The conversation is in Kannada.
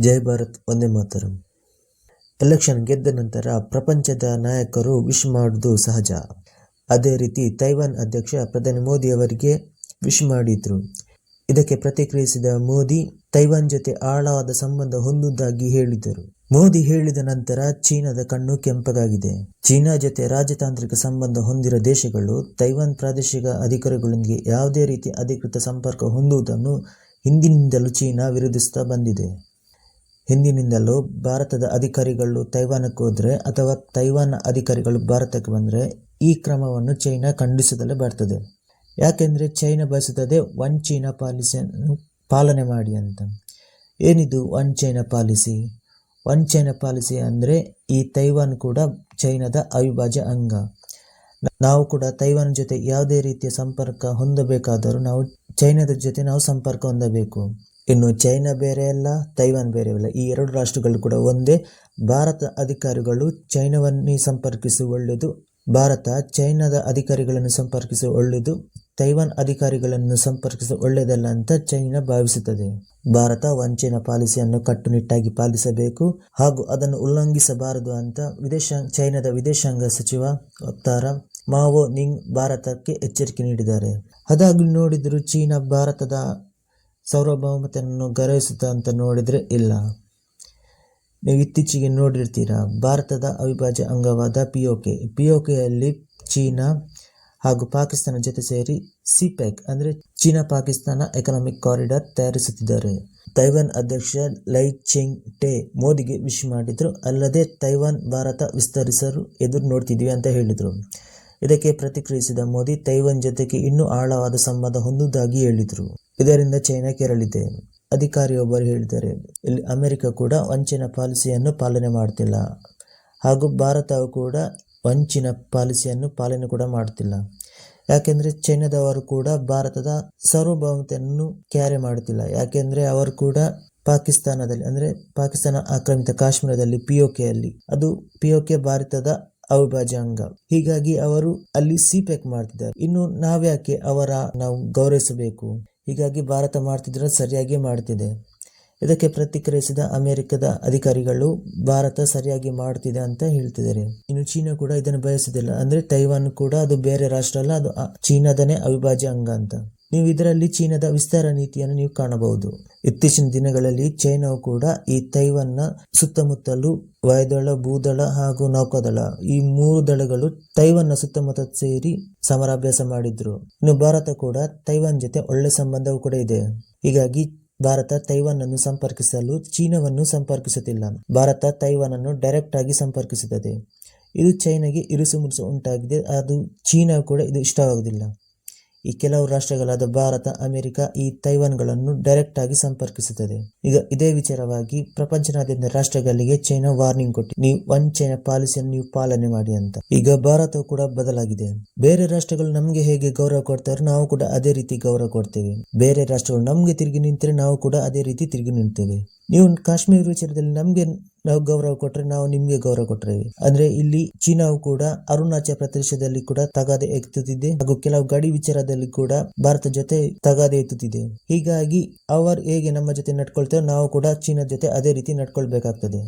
ಜೈ ಭಾರತ್ ಒಂದೇ ಮಾತರಂ. ಎಲೆಕ್ಷನ್ ಗೆದ್ದ ನಂತರ ಪ್ರಪಂಚದ ನಾಯಕರು ವಿಶ್ ಮಾಡುವುದು ಸಹಜ. ಅದೇ ರೀತಿ ತೈವಾನ್ ಅಧ್ಯಕ್ಷ ಪ್ರಧಾನಿ ಮೋದಿ ಅವರಿಗೆ ವಿಶ್ ಮಾಡಿದ್ರು. ಇದಕ್ಕೆ ಪ್ರತಿಕ್ರಿಯಿಸಿದ ಮೋದಿ, ತೈವಾನ್ ಜೊತೆ ಆಳವಾದ ಸಂಬಂಧ ಹೊಂದುವುದಾಗಿ ಹೇಳಿದರು. ಮೋದಿ ಹೇಳಿದ ನಂತರ ಚೀನಾದ ಕಣ್ಣು ಕೆಂಪಗಾಗಿದೆ. ಚೀನಾ ಜೊತೆ ರಾಜತಾಂತ್ರಿಕ ಸಂಬಂಧ ಹೊಂದಿರೋ ದೇಶಗಳು ತೈವಾನ್ ಪ್ರಾದೇಶಿಕ ಅಧಿಕಾರಿಗಳೊಂದಿಗೆ ಯಾವುದೇ ರೀತಿ ಅಧಿಕೃತ ಸಂಪರ್ಕ ಹೊಂದುವುದನ್ನು ಹಿಂದಿನಿಂದಲೂ ಚೀನಾ ವಿರೋಧಿಸುತ್ತಾ ಬಂದಿದೆ. ಹಿಂದಿನಿಂದಲೂ ಭಾರತದ ಅಧಿಕಾರಿಗಳು ತೈವಾನಕ್ಕೆ ಹೋದರೆ ಅಥವಾ ತೈವಾನ್ ಅಧಿಕಾರಿಗಳು ಭಾರತಕ್ಕೆ ಬಂದರೆ ಈ ಕ್ರಮವನ್ನು ಚೈನಾ ಖಂಡಿಸುತ್ತಲೇ ಬರ್ತದೆ. ಯಾಕೆಂದರೆ ಚೈನಾ ಬಯಸುತ್ತದೆ ಒನ್ ಚೀನಾ ಪಾಲಿಸಿಯನ್ನು ಪಾಲನೆ ಮಾಡಿ ಅಂತ. ಏನಿದು one China policy? One China policy ಅಂದರೆ ಈ ತೈವಾನ್ ಕೂಡ ಚೈನಾದ ಅವಿಭಾಜ್ಯ ಅಂಗ. ನಾವು ಕೂಡ ತೈವಾನ್ ಜೊತೆ ಯಾವುದೇ ರೀತಿಯ ಸಂಪರ್ಕ ಹೊಂದಬೇಕಾದರೂ ನಾವು ಚೈನಾದ ಜೊತೆ ನಾವು ಸಂಪರ್ಕ ಹೊಂದಬೇಕು. ಇನ್ನು ಚೈನಾ ಬೇರೆ ಅಲ್ಲ, ತೈವಾನ್ ಬೇರೆ ಅಲ್ಲ. ಈ ಎರಡು ರಾಷ್ಟ್ರಗಳು ಕೂಡ ಒಂದೇ. ಭಾರತ ಅಧಿಕಾರಿಗಳು ಚೈನಾವನ್ನೇ ಸಂಪರ್ಕಿಸುವ ಒಳ್ಳೆಯದು ಭಾರತ ಚೈನಾದ ಅಧಿಕಾರಿಗಳನ್ನು ಸಂಪರ್ಕಿಸುವ ಒಳ್ಳೆಯದು ತೈವಾನ್ ಅಧಿಕಾರಿಗಳನ್ನು ಸಂಪರ್ಕಿಸುವ ಒಳ್ಳೆಯದಲ್ಲ ಅಂತ ಚೈನಾ ಭಾವಿಸುತ್ತದೆ. ಭಾರತ ವಂಚನ ಪಾಲಿಸಿಯನ್ನು ಕಟ್ಟುನಿಟ್ಟಾಗಿ ಪಾಲಿಸಬೇಕು ಹಾಗೂ ಅದನ್ನು ಉಲ್ಲಂಘಿಸಬಾರದು ಅಂತ ವಿದೇಶಾಂಗ ಚೈನಾದ ವಿದೇಶಾಂಗ ಸಚಿವ ವಕ್ತಾರ ಮಾವೋ ನಿಂಗ್ ಭಾರತಕ್ಕೆ ಎಚ್ಚರಿಕೆ ನೀಡಿದ್ದಾರೆ. ಅದಾಗಿ ನೋಡಿದರೂ ಚೀನಾ ಭಾರತದ ಸಾರ್ವಭೌಮತೆಯನ್ನು ಗೌರವಿಸುತ್ತಾ ಅಂತ ನೋಡಿದರೆ ಇಲ್ಲ. ನೀವು ಇತ್ತೀಚೆಗೆ ನೋಡಿರ್ತೀರಾ, ಭಾರತದ ಅವಿಭಾಜ್ಯ ಅಂಗವಾದ P O K P O ಕೆಯಲ್ಲಿ China ಹಾಗೂ ಪಾಕಿಸ್ತಾನ ಜೊತೆ ಸೇರಿ ಸಿಪೆಕ್, ಅಂದರೆ ಚೀನಾ ಪಾಕಿಸ್ತಾನ ಎಕನಾಮಿಕ್ ಕಾರಿಡಾರ್ ತಯಾರಿಸುತ್ತಿದ್ದಾರೆ. ತೈವಾನ್ ಅಧ್ಯಕ್ಷ ಲೈ ಚಿಂಗ್ ಟೆ ಮೋದಿಗೆ ವಿಶ್ ಮಾಡಿದ್ರು, ಅಲ್ಲದೆ ತೈವಾನ್ ಭಾರತ ವಿಸ್ತರಿಸಲು ಎದುರು ನೋಡ್ತಿದ್ವಿ ಅಂತ ಹೇಳಿದರು. ಇದಕ್ಕೆ ಪ್ರತಿಕ್ರಿಯಿಸಿದ ಮೋದಿ, ತೈವಾನ್ ಜೊತೆಗೆ ಇನ್ನೂ ಆಳವಾದ ಸಂಬಂಧ ಹೊಂದುವುದಾಗಿ ಹೇಳಿದರು. ಇದರಿಂದ ಚೈನಾ ಕೆರಳಿದೆ. ಅಧಿಕಾರಿಯೊಬ್ಬರು ಹೇಳಿದ್ದಾರೆ, ಇಲ್ಲಿ ಅಮೆರಿಕ ಕೂಡ ವಂಚಿನ ಪಾಲಿಸಿಯನ್ನು ಪಾಲನೆ ಮಾಡ್ತಿಲ್ಲ. ಹಾಗೂ ಭಾರತವು ಕೂಡ ವಂಚಿನ ಪಾಲಿಸಿಯನ್ನು ಪಾಲನೆ ಕೂಡ ಮಾಡ್ತಿಲ್ಲ. ಯಾಕೆಂದರೆ ಚೈನಾದವರು ಕೂಡ ಭಾರತದ ಸಾರ್ವಭೌಮತೆಯನ್ನು ಕ್ಯಾರಿ ಮಾಡುತ್ತಿಲ್ಲ ಯಾಕೆಂದರೆ ಅವರು ಕೂಡ ಪಾಕಿಸ್ತಾನದಲ್ಲಿ, ಅಂದರೆ ಪಾಕಿಸ್ತಾನ ಆಕ್ರಮಿತ ಕಾಶ್ಮೀರದಲ್ಲಿ ಪಿ ಒ ಕೆಯಲ್ಲಿ ಅದು ಪಿ ಒ ಕೆ ಭಾರತದ ಅವಿಭಾಜ್ಯ ಅಂಗ. ಹೀಗಾಗಿ ಅವರು ಅಲ್ಲಿ ಸಿಪೆಕ್ ಮಾಡ್ತಿದ್ದಾರೆ. ಇನ್ನು ನಾವ್ಯಾಕೆ ಅವರ ನಾವು ಗೌರವಿಸಬೇಕು? ಹೀಗಾಗಿ ಭಾರತ ಮಾಡ್ತಿದ್ರೆ ಸರಿಯಾಗಿ ಮಾಡ್ತಿದೆ. ಇದಕ್ಕೆ ಪ್ರತಿಕ್ರಿಯಿಸಿದ ಅಮೆರಿಕದ ಅಧಿಕಾರಿಗಳು, ಭಾರತ ಸರಿಯಾಗಿ ಮಾಡ್ತಿದೆ ಅಂತ ಹೇಳ್ತಿದ್ದಾರೆ. ಇನ್ನು ಚೀನಾ ಕೂಡ ಇದನ್ನು ಬಯಸುದಿಲ್ಲ ಅಂದ್ರೆ ತೈವಾನ್ ಕೂಡ ಅದು ಬೇರೆ ರಾಷ್ಟ್ರ ಅಲ್ಲ ಅದು ಚೀನಾದನೇ ಅವಿಭಾಜ್ಯ ಅಂಗ ಅಂತ. ನೀವು ಇದರಲ್ಲಿ ಚೀನಾದ ವಿಸ್ತಾರ ನೀತಿಯನ್ನು ನೀವು ಕಾಣಬಹುದು. ಇತ್ತೀಚಿನ ದಿನಗಳಲ್ಲಿ ಚೈನಾವು ಕೂಡ ಈ ತೈವನ್ನ ಸುತ್ತಮುತ್ತಲು ವಾಯುದಳ, ಭೂದಳ ಹಾಗೂ ನೌಕಾದಳ ಈ ಮೂರು ದಳಗಳು ತೈವನ್ನ ಸುತ್ತಮುತ್ತ ಸೇರಿ ಸಮರಾಭ್ಯಾಸ ಮಾಡಿದ್ರು. ಇನ್ನು ಭಾರತ ಕೂಡ ತೈವಾನ್ ಜೊತೆ ಒಳ್ಳೆ ಸಂಬಂಧವು ಕೂಡ ಇದೆ. ಹೀಗಾಗಿ ಭಾರತ ತೈವಾನ್ ಅನ್ನು ಸಂಪರ್ಕಿಸಲು ಚೀನಾವನ್ನು ಸಂಪರ್ಕಿಸುತ್ತಿಲ್ಲ. ಭಾರತ ತೈವಾನ್ ಅನ್ನು ಡೈರೆಕ್ಟ್ ಆಗಿ ಸಂಪರ್ಕಿಸುತ್ತದೆ. ಇದು ಚೈನಾಗೆ ಇರುಸು ಮುರುಸು ಉಂಟಾಗಿದೆ. ಅದು ಚೀನಾ ಕೂಡ ಇದು ಇಷ್ಟವಾಗುವುದಿಲ್ಲ. ಈ ಕೆಲವು ರಾಷ್ಟ್ರಗಳಾದ ಭಾರತ, ಅಮೆರಿಕ, ಈ ತೈವಾನ್ಗಳನ್ನು ಡೈರೆಕ್ಟ್ ಆಗಿ ಸಂಪರ್ಕಿಸುತ್ತದೆ. ಈಗ ಇದೇ ವಿಚಾರವಾಗಿ ಪ್ರಪಂಚನಾದ್ಯಂತ ರಾಷ್ಟ್ರಗಳಿಗೆ ಚೈನಾ ವಾರ್ನಿಂಗ್ ಕೊಟ್ಟು. ನೀವು ಒನ್ ಚೈನಾ ಪಾಲಿಸಿಯನ್ನು ನೀವು ಪಾಲನೆ ಮಾಡಿ ಅಂತ. ಈಗ ಭಾರತವು ಕೂಡ ಬದಲಾಗಿದೆ. ಬೇರೆ ರಾಷ್ಟ್ರಗಳು ನಮಗೆ ಹೇಗೆ ಗೌರವ ಕೊಡ್ತಾರೋ ನಾವು ಕೂಡ ಅದೇ ರೀತಿ ಗೌರವ ಕೊಡ್ತೇವೆ. ಬೇರೆ ರಾಷ್ಟ್ರಗಳು ನಮಗೆ ತಿರುಗಿ ನಿಂತರೆ ನಾವು ಕೂಡ ಅದೇ ರೀತಿ ತಿರುಗಿ ನಿಂತೇವೆ. ನೀವು ಕಾಶ್ಮೀರ ವಿಚಾರದಲ್ಲಿ ನಮಗೆ ನಾವು ಗೌರವ ಕೊಟ್ರೆ ನಾವು ನಿಮ್ಗೆ ಗೌರವ ಕೊಟ್ಟರೆ ಅಂದ್ರೆ ಇಲ್ಲಿ ಚೀನಾವು ಕೂಡ ಅರುಣಾಚಲ ಪ್ರದೇಶದಲ್ಲಿ ಕೂಡ ತಗಾದೆ ಎತ್ತುತ್ತಿದೆ ಹಾಗೂ ಕೆಲವು ಗಡಿ ವಿಚಾರದಲ್ಲಿ ಕೂಡ ಭಾರತ ಜೊತೆ ತಗಾದೆ ಎತ್ತುತ್ತಿದೆ. ಹೀಗಾಗಿ ಅವರು ಹೇಗೆ ನಮ್ಮ ಜೊತೆ ನಡ್ಕೊಳ್ತೇವೆ ನಾವು ಕೂಡ ಚೀನಾ ಜೊತೆ ಅದೇ ರೀತಿ ನಡ್ಕೊಳ್ಬೇಕಾಗ್ತದೆ.